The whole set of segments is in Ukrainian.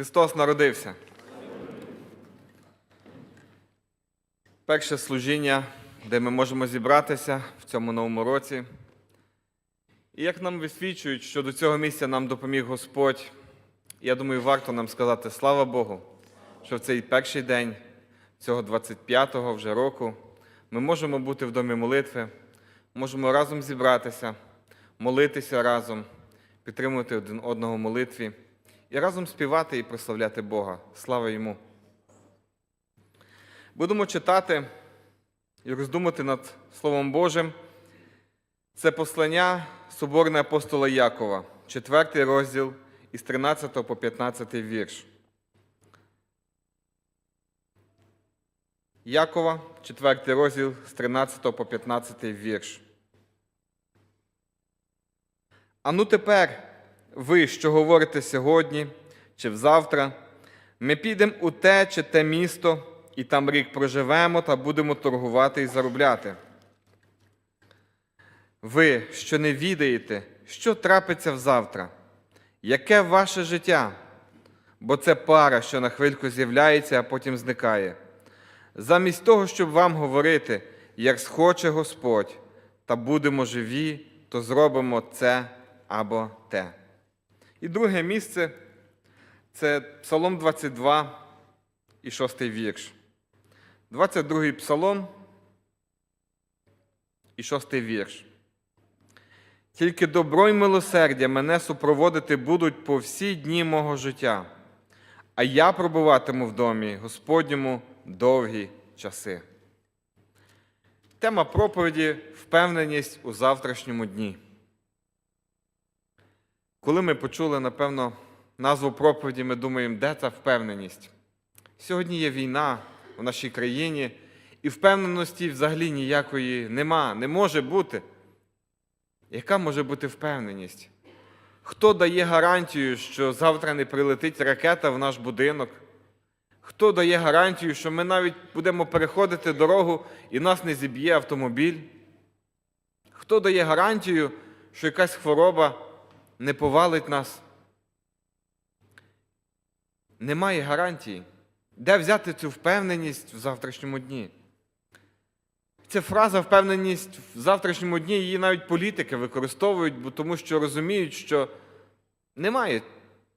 Христос народився. Перше служіння, де ми можемо зібратися в цьому новому році. І як нам висвічують, що до цього місця нам допоміг Господь, я думаю, варто нам сказати слава Богу, що в цей перший день цього 25-го вже року ми можемо бути в домі молитви, можемо разом зібратися, молитися разом, підтримувати один одного в молитві і разом співати і прославляти Бога. Слава йому! Будемо читати і роздумати над Словом Божим. Це послання Соборне апостола Якова, 4 розділ із 13 по 15 вірш. Якова, 4 розділ з 13 по 15 вірш. А ну тепер, ви, що говорите сьогодні чи взавтра, ми підемо у те чи те місто, і там рік проживемо та будемо торгувати і заробляти. Ви, що не відаєте, що трапиться взавтра, яке ваше життя? Бо це пара, що на хвильку з'являється, а потім зникає. Замість того, щоб вам говорити, як схоче Господь, та будемо живі, то зробимо це або те. І друге місце це Псалом 22 і 6 вірш. 22 псалом і 6 вірш. Тільки добро й милосердя мене супроводити будуть по всі дні мого життя, а я пробуватиму в домі Господньому довгі часи. Тема проповіді впевненість у завтрашньому дні. Коли ми почули, напевно, назву проповіді, ми думаємо, де ця впевненість? Сьогодні є війна в нашій країні, і впевненості взагалі ніякої нема, не може бути. Яка може бути впевненість? Хто дає гарантію, що завтра не прилетить ракета в наш будинок? Хто дає гарантію, що ми навіть будемо переходити дорогу і нас не зіб'є автомобіль? Хто дає гарантію, що якась хвороба не повалить нас? Немає гарантії. Де взяти цю впевненість в завтрашньому дні? Ця фраза впевненість в завтрашньому дні її навіть політики використовують, бо тому що розуміють, що немає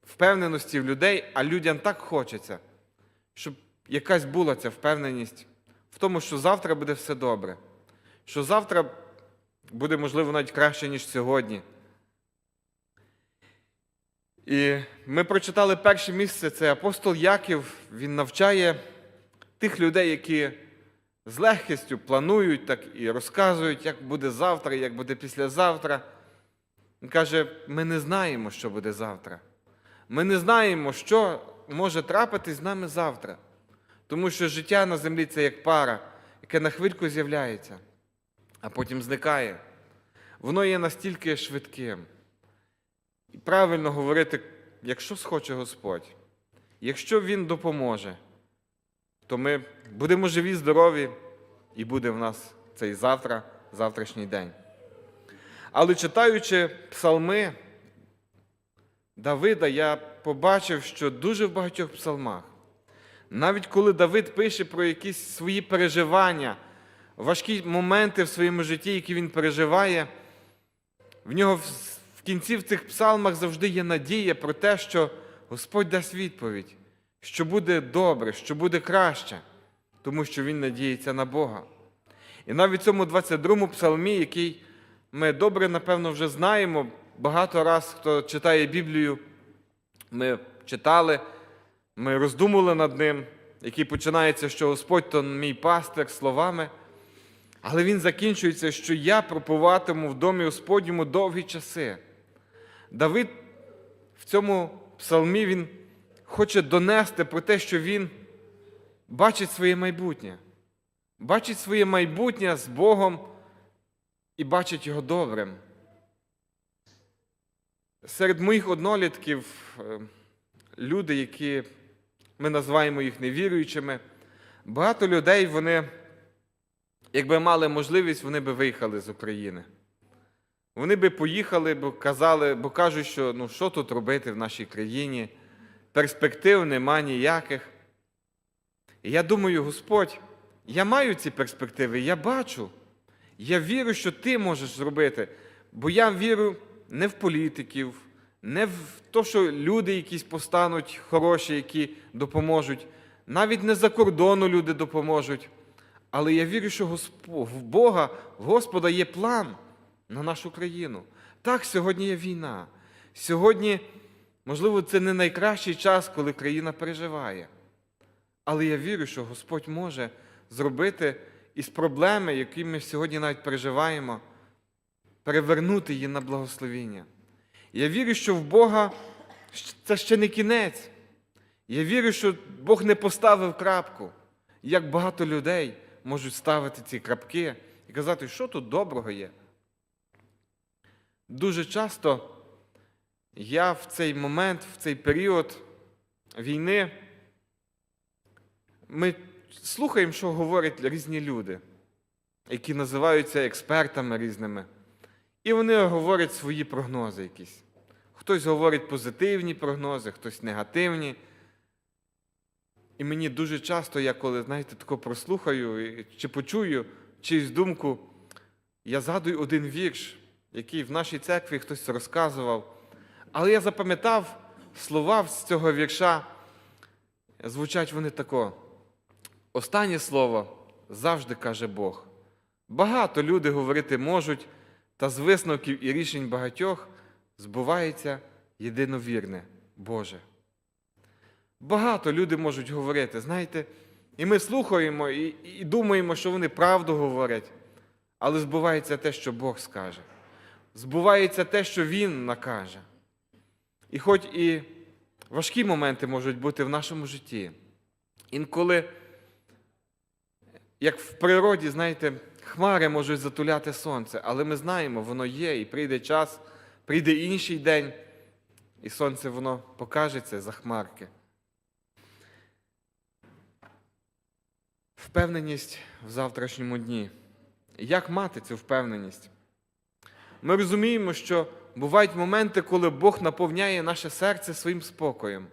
впевненості в людей, а людям так хочеться, щоб якась була ця впевненість в тому, що завтра буде все добре, що завтра буде, можливо, навіть краще, ніж сьогодні. І ми прочитали перше місце, це апостол Яків, він навчає тих людей, які з легкістю планують так і розказують, як буде завтра, як буде післязавтра. Він каже: ми не знаємо, що буде завтра. Ми не знаємо, що може трапитись з нами завтра. Тому що життя на землі це як пара, яке на хвильку з'являється, а потім зникає. Воно є настільки швидким. І правильно говорити, якщо схоче Господь, якщо Він допоможе, то ми будемо живі, здорові, і буде в нас цей завтра, завтрашній день. Але читаючи псалми Давида, я побачив, що дуже в багатьох псалмах, навіть коли Давид пише про якісь свої переживання, важкі моменти в своєму житті, які він переживає, в нього кінці в цих псалмах завжди є надія про те, що Господь дасть відповідь що буде добре, що буде краще, тому що він надіється на Бога. І навіть в цьому 22-му псалмі, який ми добре, напевно, вже знаємо, багато раз, хто читає Біблію, ми читали, ми роздумували над ним, який починається, що Господь то мій пастир словами, але він закінчується, що я пропуватиму в домі Господньому довгі часи. Давид в цьому псалмі він хоче донести про те, що він бачить своє майбутнє, бачить своє майбутнє з Богом і бачить його добрим. Серед моїх однолітків е, люди, які ми називаємо їх невіруючими, багато людей, вони, якби мали можливість, вони би виїхали з України. Вони би поїхали, бо казали, бо кажуть, що ну що тут робити в нашій країні перспектив нема ніяких. І я думаю, Господь, я маю ці перспективи, я бачу. Я вірю, що ти можеш зробити, бо я вірю не в політиків, не в те, що люди якісь постануть хороші, які допоможуть, навіть не за кордону люди допоможуть. Але я вірю, що в Бога, в Господа є план на нашу країну. Так, сьогодні є війна. Сьогодні, можливо, це не найкращий час, коли країна переживає. Але я вірю, що Господь може зробити із проблеми, які ми сьогодні навіть переживаємо, перевернути її на благословіння. Я вірю, що в Бога це ще не кінець. Я вірю, що Бог не поставив крапку. Як багато людей можуть ставити ці крапки і казати, що тут доброго є. Дуже часто я в цей момент, в цей період війни, ми слухаємо, що говорять різні люди, які називаються експертами різними. І вони говорять свої прогнози якісь. Хтось говорить позитивні прогнози, хтось негативні. І мені дуже часто, я коли, знаєте, тако прослухаю чи почую чиюсь думку, я згадую один вірш, який в нашій церкві хтось розказував. Але я запам'ятав слова з цього вірша. Звучать вони тако. Останнє слово завжди каже Бог. Багато люди говорити можуть, та з висновків і рішень багатьох збувається єдиновірне Боже. Багато люди можуть говорити, знаєте, і ми слухаємо і, і думаємо, що вони правду говорять, але збувається те, що Бог скаже. Збувається те, що Він накаже. І хоч і важкі моменти можуть бути в нашому житті, інколи, як в природі, знаєте, хмари можуть затуляти сонце, але ми знаємо, воно є, і прийде час, прийде інший день, і сонце воно покажеться за хмарки. Впевненість в завтрашньому дні. Як мати цю впевненість? Ми розуміємо, що бувають моменти, коли Бог наповняє наше серце своїм спокоєм.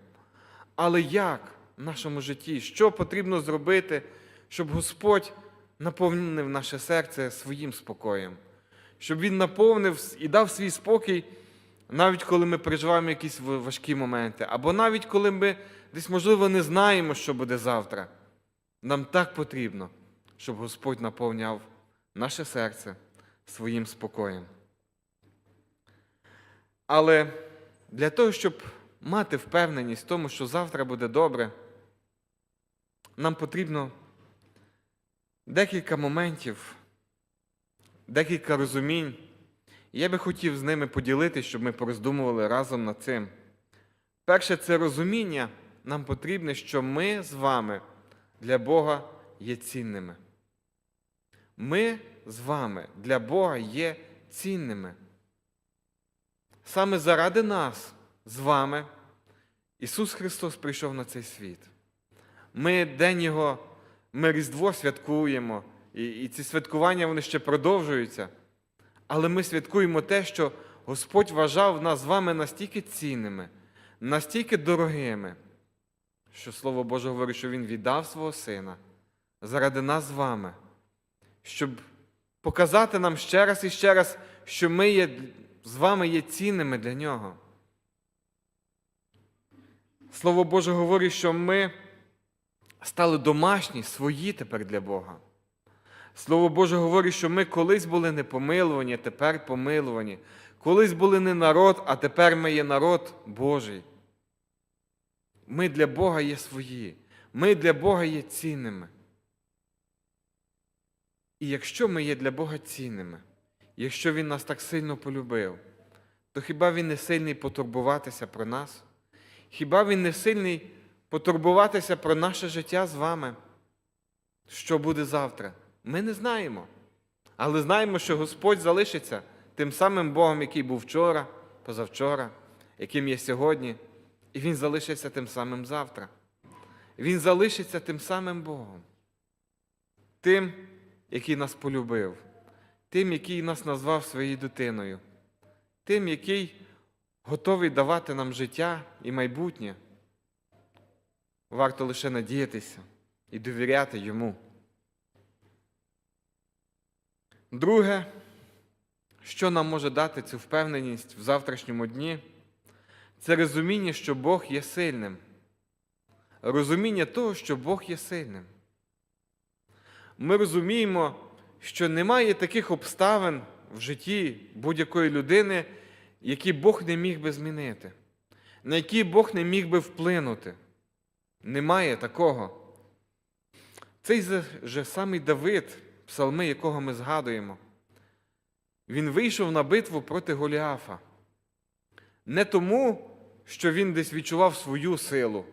Але як в нашому житті? Що потрібно зробити, щоб Господь наповнив наше серце своїм спокоєм? Щоб Він наповнив і дав свій спокій, навіть коли ми переживаємо якісь важкі моменти, або навіть коли ми десь, можливо, не знаємо, що буде завтра. Нам так потрібно, щоб Господь наповняв наше серце своїм спокоєм. Але для того, щоб мати впевненість в тому, що завтра буде добре, нам потрібно декілька моментів, декілька розумінь. Я би хотів з ними поділитися, щоб ми пороздумували разом над цим. Перше, це розуміння нам потрібне, що ми з вами для Бога є цінними. Ми з вами для Бога є цінними. Саме заради нас з вами Ісус Христос прийшов на цей світ. Ми День Його, ми Різдво святкуємо, і, і ці святкування вони ще продовжуються. Але ми святкуємо те, що Господь вважав нас з вами настільки цінними, настільки дорогими, що Слово Боже говорить, що Він віддав свого Сина заради нас з вами, щоб показати нам ще раз і ще раз, що ми є, з вами є цінними для Нього. Слово Боже говорить, що ми стали домашні, свої тепер для Бога. Слово Боже говорить, що ми колись були не помилувані, тепер помилувані. Колись були не народ, а тепер ми є народ Божий. Ми для Бога є свої. Ми для Бога є цінними. І якщо ми є для Бога цінними, якщо Він нас так сильно полюбив, то хіба Він не сильний потурбуватися про нас? Хіба Він не сильний потурбуватися про наше життя з вами? Що буде завтра? Ми не знаємо. Але знаємо, що Господь залишиться тим самим Богом, який був вчора, позавчора, яким є сьогодні, і Він залишиться тим самим завтра. Він залишиться тим самим Богом, тим, який нас полюбив, тим, який нас назвав своєю дитиною, тим, який готовий давати нам життя і майбутнє, варто лише надіятися і довіряти йому. Друге, що нам може дати цю впевненість в завтрашньому дні, це розуміння, що Бог є сильним. Розуміння того, що Бог є сильним. Ми розуміємо, що немає таких обставин в житті будь-якої людини, які Бог не міг би змінити, на які Бог не міг би вплинути. Немає такого. Цей же самий Давид, псалми, якого ми згадуємо, він вийшов на битву проти Голіафа. Не тому, що він десь відчував свою силу,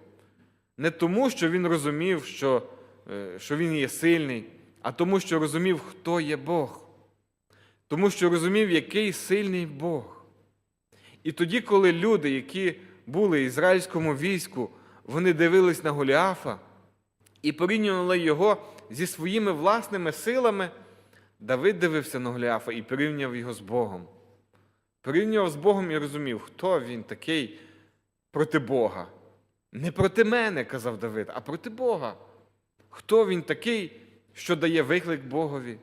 не тому, що він розумів, що, е, що він є сильний, а тому, що розумів, хто є Бог. Тому що розумів, який сильний Бог. І тоді, коли люди, які були в ізраїльському війську, вони дивились на Голіафа і порівнювали його зі своїми власними силами, Давид дивився на Голіафа і порівняв його з Богом. Порівнював з Богом і розумів, хто він такий проти Бога. Не проти мене, казав Давид, а проти Бога. Хто він такий, що дає виклик Богові?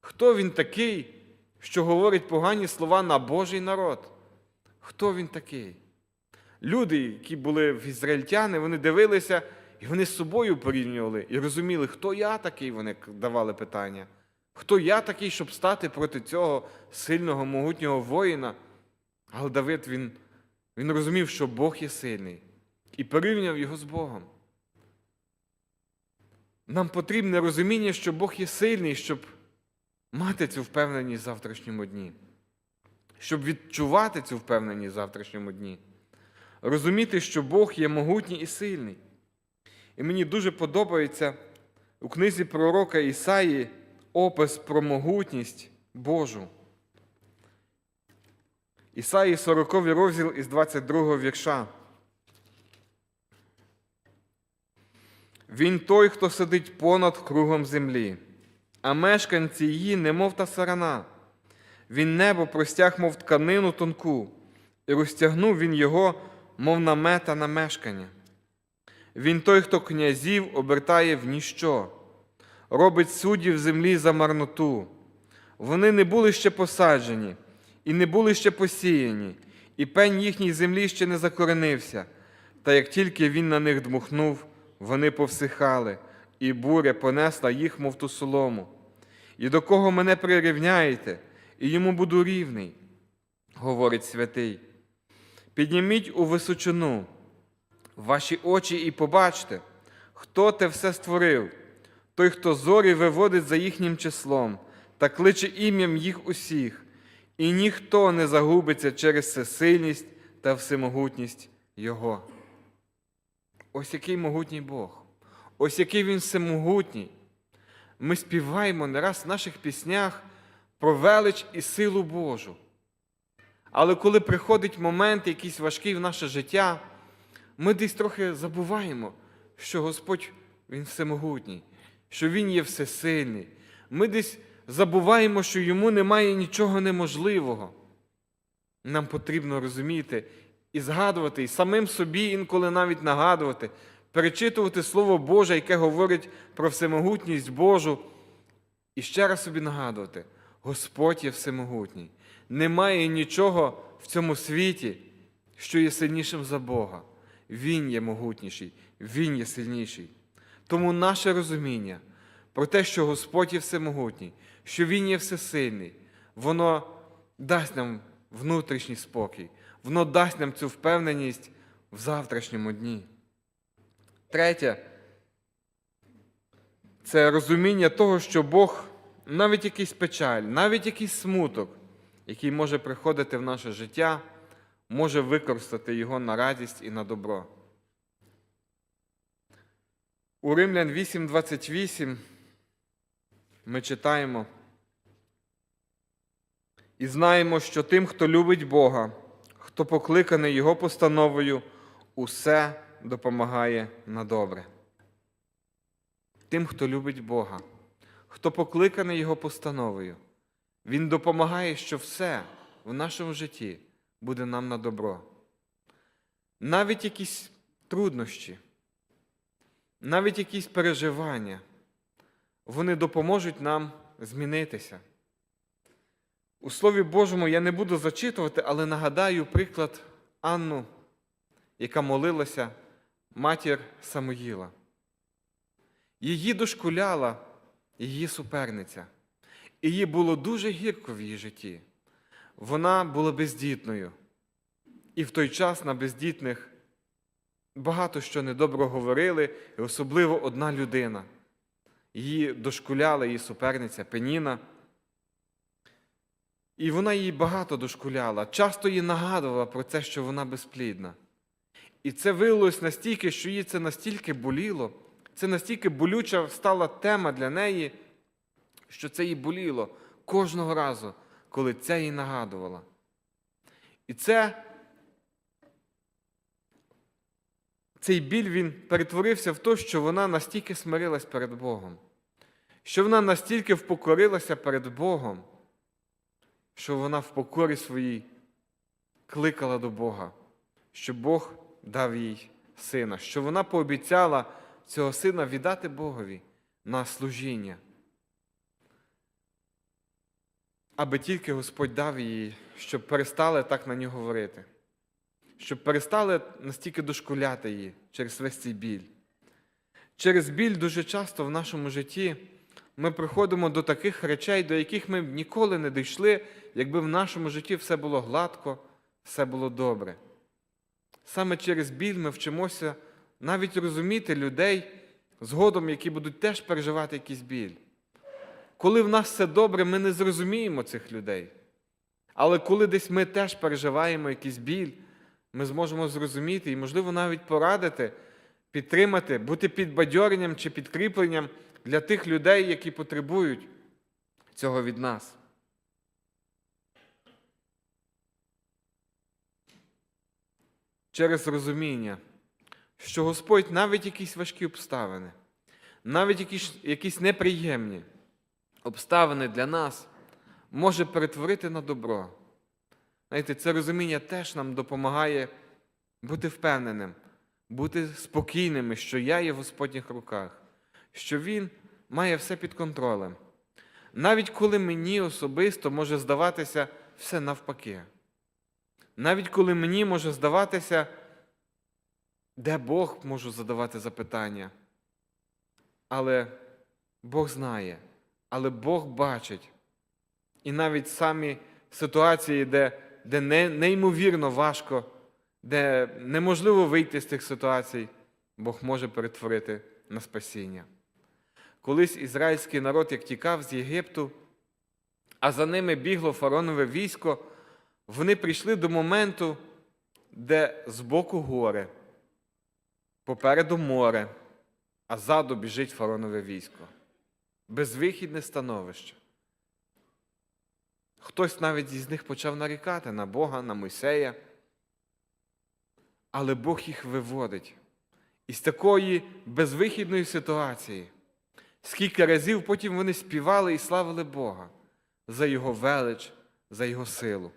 Хто він такий, що говорить погані слова на Божий народ? Хто він такий? Люди, які були в ізраїльтяни, вони дивилися і вони з собою порівнювали і розуміли, хто я такий, вони давали питання. Хто я такий, щоб стати проти цього сильного, могутнього воїна? Але Давид він, він розумів, що Бог є сильний, і порівняв його з Богом. Нам потрібне розуміння, що Бог є сильний, щоб мати цю впевненість в завтрашньому дні, щоб відчувати цю впевненість в завтрашньому дні, розуміти, що Бог є могутній і сильний. І мені дуже подобається у книзі пророка Ісаї опис про могутність Божу. Ісаї 40 розділ із 22 вірша. Він той, хто сидить понад кругом землі, а мешканці її, немов та сарана. Він небо простяг, мов тканину тонку, і розтягнув він його, мов намета на мешкання. Він той, хто князів обертає в ніщо, робить суддів землі за марноту. Вони не були ще посаджені, і не були ще посіяні, і пень їхній землі ще не закоренився. Та як тільки він на них дмухнув, вони повсихали, і буря понесла їх, мов ту солому. І до кого мене прирівняєте, і йому буду рівний, говорить святий. Підніміть у височину ваші очі і побачте, хто те все створив, той, хто зорі виводить за їхнім числом та кличе ім'ям їх усіх, і ніхто не загубиться через всесильність та всемогутність Його. Ось який могутній Бог, ось який Він всемогутній. Ми співаємо не раз в наших піснях про велич і силу Божу. Але коли приходить момент якийсь важкий в наше життя, ми десь трохи забуваємо, що Господь Він всемогутній, що Він є всесильний. Ми десь забуваємо, що йому немає нічого неможливого. Нам потрібно розуміти і згадувати, і самим собі інколи навіть нагадувати, перечитувати Слово Боже, яке говорить про всемогутність Божу. І ще раз собі нагадувати, Господь є всемогутній. Немає нічого в цьому світі, що є сильнішим за Бога. Він є могутніший, Він є сильніший. Тому наше розуміння про те, що Господь є всемогутній, що Він є всесильний, воно дасть нам внутрішній спокій, воно дасть нам цю впевненість в завтрашньому дні. Третє це розуміння того, що Бог навіть якийсь печаль, навіть якийсь смуток, який може приходити в наше життя, може використати його на радість і на добро. У Римлян 8:28 ми читаємо і знаємо, що тим, хто любить Бога, хто покликаний Його постановою, усе допомагає на добре. Тим, хто любить Бога, хто покликаний Його постановою, Він допомагає, що все в нашому житті буде нам на добро. Навіть якісь труднощі, навіть якісь переживання, вони допоможуть нам змінитися. У Слові Божому я не буду зачитувати, але нагадаю приклад Анну, яка молилася, матір Самуїла. Її дошкуляла її суперниця, і їй було дуже гірко в її житті. Вона була бездітною, і в той час на бездітних багато що недобро говорили, і особливо одна людина. Її дошкуляла її суперниця Пеніна. І вона їй багато дошкуляла, часто їй нагадувала про те, що вона безплідна. І це виявилось настільки, що їй це настільки боліло, це настільки болюча стала тема для неї, що це їй боліло кожного разу, коли це їй нагадувала. І це, цей біль він перетворився в те, що вона настільки смирилась перед Богом, що вона настільки впокорилася перед Богом, що вона в покорі своїй кликала до Бога, що Бог дав їй сина, що вона пообіцяла цього сина віддати Богові на служіння, аби тільки Господь дав їй, щоб перестали так на нього говорити, щоб перестали настільки дошкуляти її через весь цей біль. Через біль дуже часто в нашому житті ми приходимо до таких речей, до яких ми б ніколи не дійшли, якби в нашому житті все було гладко, все було добре. Саме через біль ми вчимося навіть розуміти людей згодом, які будуть теж переживати якийсь біль. Коли в нас все добре, ми не зрозуміємо цих людей. Але коли десь ми теж переживаємо якийсь біль, ми зможемо зрозуміти і, можливо, навіть порадити, підтримати, бути підбадьоренням чи підкріпленням для тих людей, які потребують цього від нас. Через розуміння, що Господь навіть якісь важкі обставини, навіть якісь, якісь неприємні обставини для нас може перетворити на добро. Знаєте, це розуміння теж нам допомагає бути впевненим, бути спокійними, що я є в Господніх руках, що Він має все під контролем. Навіть коли мені особисто може здаватися все навпаки. Навіть коли мені може здаватися, де Бог можу задавати запитання. Але Бог знає, але Бог бачить. І навіть самі ситуації, де, де не, неймовірно важко, де неможливо вийти з тих ситуацій, Бог може перетворити на спасіння. Колись ізраїльський народ, як тікав з Єгипту, а за ними бігло фаронове військо, вони прийшли до моменту, де збоку горе, попереду море, а ззаду біжить фаронове військо. Безвихідне становище. Хтось навіть із них почав нарікати на Бога, на Мойсея. Але Бог їх виводить із такої безвихідної ситуації. Скільки разів потім вони співали і славили Бога за Його велич, за Його силу,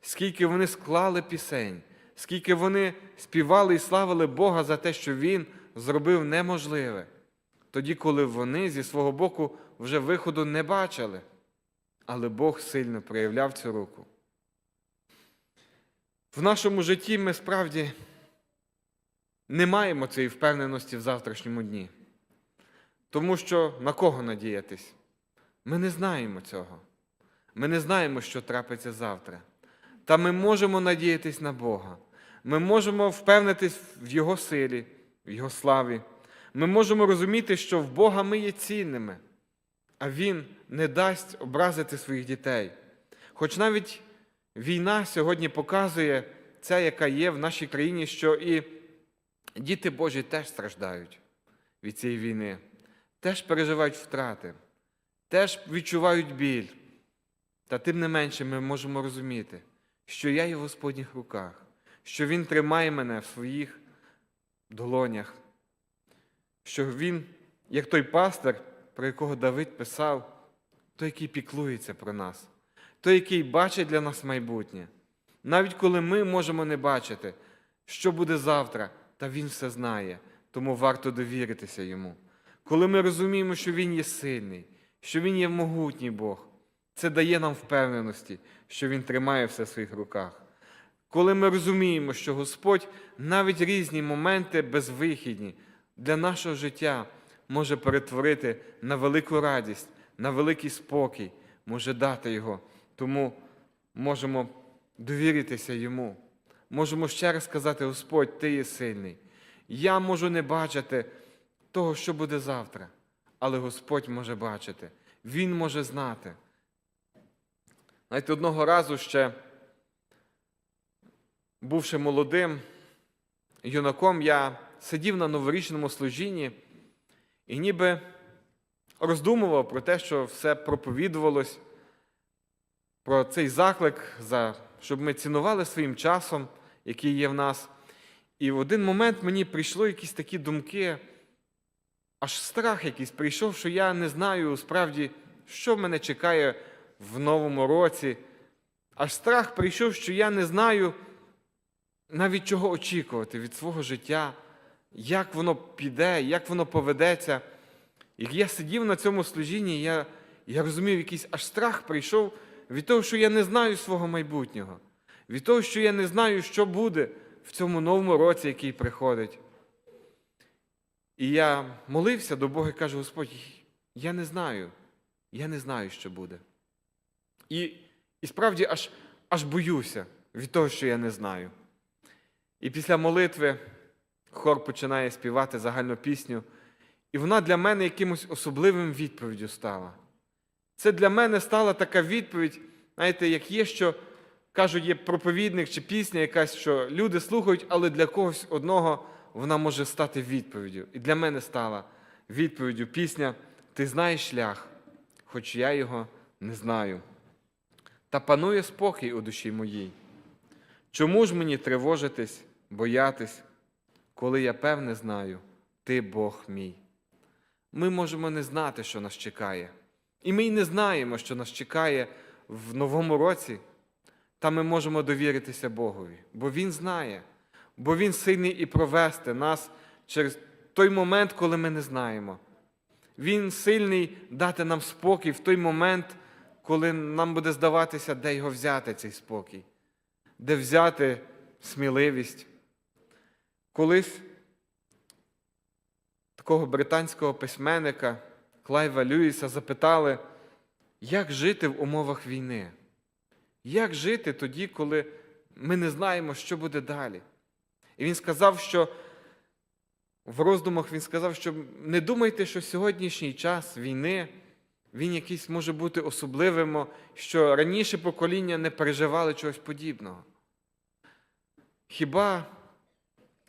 скільки вони склали пісень, скільки вони співали і славили Бога за те, що Він зробив неможливе, тоді, коли вони зі свого боку вже виходу не бачили, але Бог сильно проявляв цю руку. В нашому житті ми справді не маємо цієї впевненості в завтрашньому дні. Тому що на кого надіятись? Ми не знаємо цього. Ми не знаємо, що трапиться завтра. Та ми можемо надіятись на Бога. Ми можемо впевнитись в Його силі, в Його славі. Ми можемо розуміти, що в Бога ми є цінними, а Він не дасть образити своїх дітей. Хоч навіть війна сьогодні показує це, яка є в нашій країні, що і діти Божі теж страждають від цієї війни теж переживають втрати, теж відчувають біль. Та тим не менше ми можемо розуміти, що я є в Господніх руках, що Він тримає мене в своїх долонях, що Він, як той пастир, про якого Давид писав, той, який піклується про нас, той, який бачить для нас майбутнє. Навіть коли ми можемо не бачити, що буде завтра, та Він все знає, тому варто довіритися йому. Коли ми розуміємо, що Він є сильний, що Він є могутній Бог, це дає нам впевненості, що Він тримає все в своїх руках. Коли ми розуміємо, що Господь навіть різні моменти безвихідні для нашого життя може перетворити на велику радість, на великий спокій, може дати Його. Тому можемо довіритися Йому. Можемо ще раз сказати, Господь, Ти є сильний. Я можу не бачити того, що буде завтра, але Господь може бачити, Він може знати. Знаєте, одного разу ще, бувши молодим юнаком, я сидів на новорічному служінні і ніби роздумував про те, що все проповідувалось, про цей заклик, за, щоб ми цінували своїм часом, який є в нас. І в один момент мені прийшло якісь такі думки, аж страх якийсь прийшов, що я не знаю справді, що мене чекає в новому році. Аж страх прийшов, що я не знаю навіть чого очікувати від свого життя, як воно піде, як воно поведеться. Як я сидів на цьому служінні, я, я розумів, якийсь аж страх прийшов від того, що я не знаю свого майбутнього, від того, що я не знаю, що буде в цьому новому році, який приходить. І я молився до Бога і кажу, Господь, я не знаю, я не знаю, що буде. І, і справді аж, аж боюся від того, що я не знаю. І після молитви хор починає співати загальну пісню, і вона для мене якимось особливим відповіддю стала. Це для мене стала така відповідь, знаєте, як є, що кажуть, є проповідник чи пісня якась, що люди слухають, але для когось одного вона може стати відповіддю. І для мене стала відповіддю пісня Ти знаєш шлях, хоч я його не знаю. Та панує спокій у душі моїй. Чому ж мені тривожитись, боятись, коли я певне знаю, ти Бог мій? Ми можемо не знати, що нас чекає. І ми й не знаємо, що нас чекає в новому році, та ми можемо довіритися Богові, бо Він знає, бо Він сильний і провести нас через той момент, коли ми не знаємо. Він сильний дати нам спокій в той момент, коли нам буде здаватися, де його взяти, цей спокій, де взяти сміливість. Колись такого британського письменника Клайва Льюіса запитали, як жити в умовах війни? Як жити тоді, коли ми не знаємо, що буде далі? І він сказав, що в роздумах він сказав, що не думайте, що сьогоднішній час війни, він якийсь може бути особливим, що раніше покоління не переживали чогось подібного. Хіба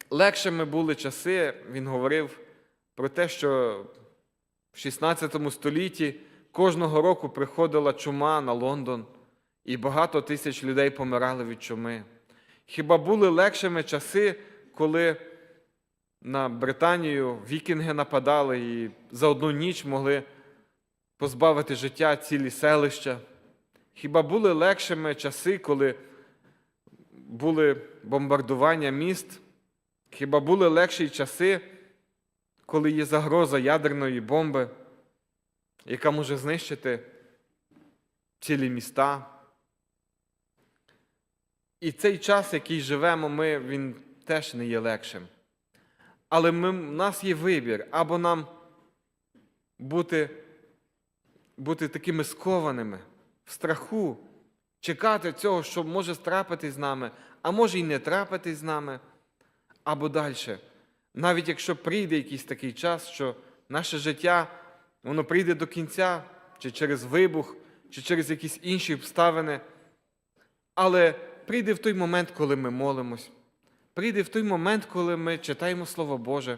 легшими були часи, він говорив про те, що в 16 столітті кожного року приходила чума на Лондон, і багато тисяч людей помирали від чуми. Хіба були легшими часи, коли на Британію вікінги нападали і за одну ніч могли позбавити життя цілі селища? Хіба були легшими часи, коли були бомбардування міст? Хіба були легші часи, коли є загроза ядерної бомби, яка може знищити цілі міста? І цей час, який живемо, ми, він теж не є легшим. Але ми, в нас є вибір, або нам бути, бути такими скованими в страху, чекати цього, що може трапитись з нами, а може й не трапитись з нами, або далі. Навіть якщо прийде якийсь такий час, що наше життя воно прийде до кінця, чи через вибух, чи через якісь інші обставини, але прийде в той момент, коли ми молимось, прийде в той момент, коли ми читаємо Слово Боже,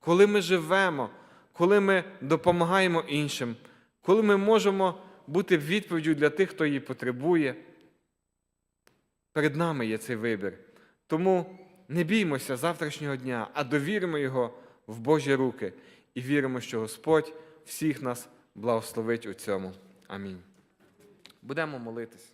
коли ми живемо, коли ми допомагаємо іншим, коли ми можемо бути відповіддю для тих, хто її потребує. Перед нами є цей вибір. Тому не біймося завтрашнього дня, а довіримо його в Божі руки і віримо, що Господь всіх нас благословить у цьому. Амінь. Будемо молитись.